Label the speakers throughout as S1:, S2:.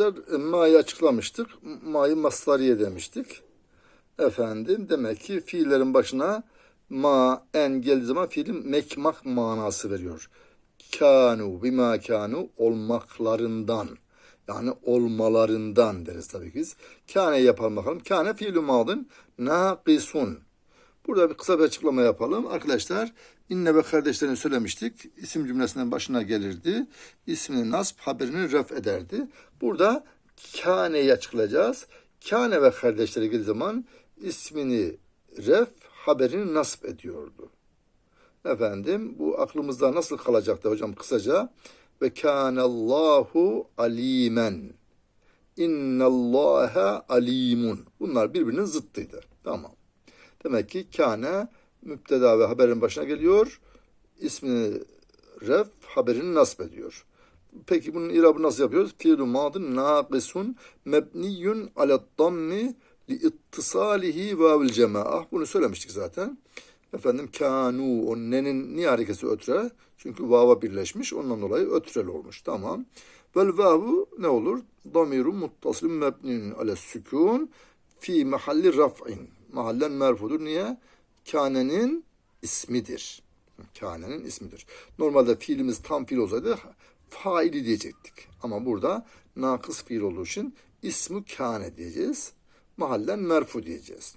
S1: Arkadaşlar ma'yı açıklamıştık. Ma'yı masdariye demiştik. Efendim demek ki fiillerin başına ma en geldiği zaman fiilin mekmak manası veriyor. Kanu bima kanu olmaklarından yani olmalarından deriz tabii ki biz. Kâne yapalım bakalım. Kâne fiilü madın naqisun. Burada bir kısa bir açıklama yapalım. Arkadaşlar inne ve kardeşlerini söylemiştik. İsim cümlesinden başına gelirdi. İsmini nasb haberini ref ederdi. Burada kâneyi açıklayacağız. Kâne ve kardeşleri geldiği zaman ismini ref haberini nasb ediyordu. Efendim bu aklımızda nasıl kalacaktı hocam kısaca? Ve kânallahu alimen. İnnallâhe alimun. Bunlar birbirinin zıttıydı. Tamam. Demek ki kâne müpteda ve haberin başına geliyor. İsmini ref haberini nasb ediyor. Peki bunun irabı nasıl yapıyoruz? Fiilü madın naqisun mebniyun ala dammi li ittisalihi vavil cemaah. Bunu söylemiştik zaten. Efendim kanu o nenin niye harekesi ötre? Çünkü vava birleşmiş. Ondan dolayı ötrel olmuş. Tamam. Vel vavu ne olur? Damirun muttasilun mebniyun ala sükun fi mahalli raf'in. Mahallen merfudur. Niye? Kane'nin ismidir. Kane'nin ismidir. Normalde fiilimiz tam fiil olsaydı faili diyecektik. Ama burada nakıs fiil olduğu için ismi kâne diyeceğiz. Mahallen merfu diyeceğiz.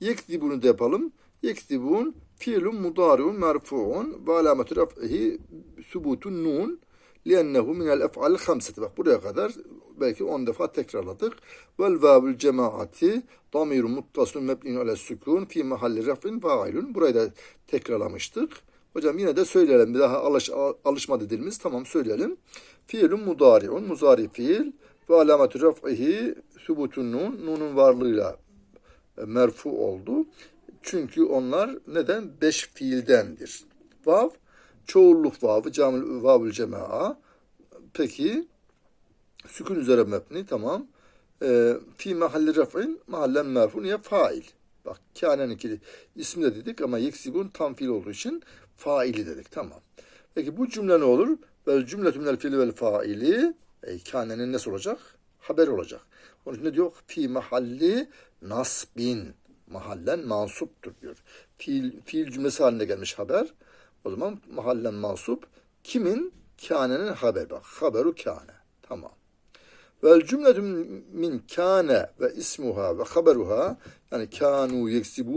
S1: Yektibunu da yapalım. Yektibun fiilun mudariun merfuun ve alametü raf'ihi subutun nun liennehu minel ef'al hamseti. Bak buraya kadar belki 10 defa tekrarladık. Vel vavül cemaati damirun muttasilun mebniun ala sükun fi mahalli raf'in failun. Burayı da tekrarlamıştık. Hocam yine de söyleyelim. Bir daha alış, alışma dilimiz. Tamam söyleyelim. Fiilun mudariun. Muzari fiil. Ve alametü raf'ihi subutun nun. Nunun varlığıyla e, merfu oldu. Çünkü onlar neden? Beş fiildendir. Vav, çoğulluk vavı, camül vavül cemaa. Peki, sükun üzere mebni, tamam. E, fi mahalli raf'in, mahallen merfu, niye? Fail. Bak, kâneninki ismi de dedik ama yeksibun tam fiil olduğu için faili dedik, tamam. Peki bu cümle ne olur? Vel cümletü minel fiili vel faili, e, kânenin nasıl olacak? Haber olacak. Onun için ne diyor? Fi mahalli nasbin mahallen mansuptur diyor. Fiil, fiil cümlesi haline gelmiş haber. O zaman mahallen mansup. Kimin? Kâne'nin haber bak. Haberu kâne. Tamam. Vel cümletü min kâne ve ismuha ve haberuha yani kânu yeksibun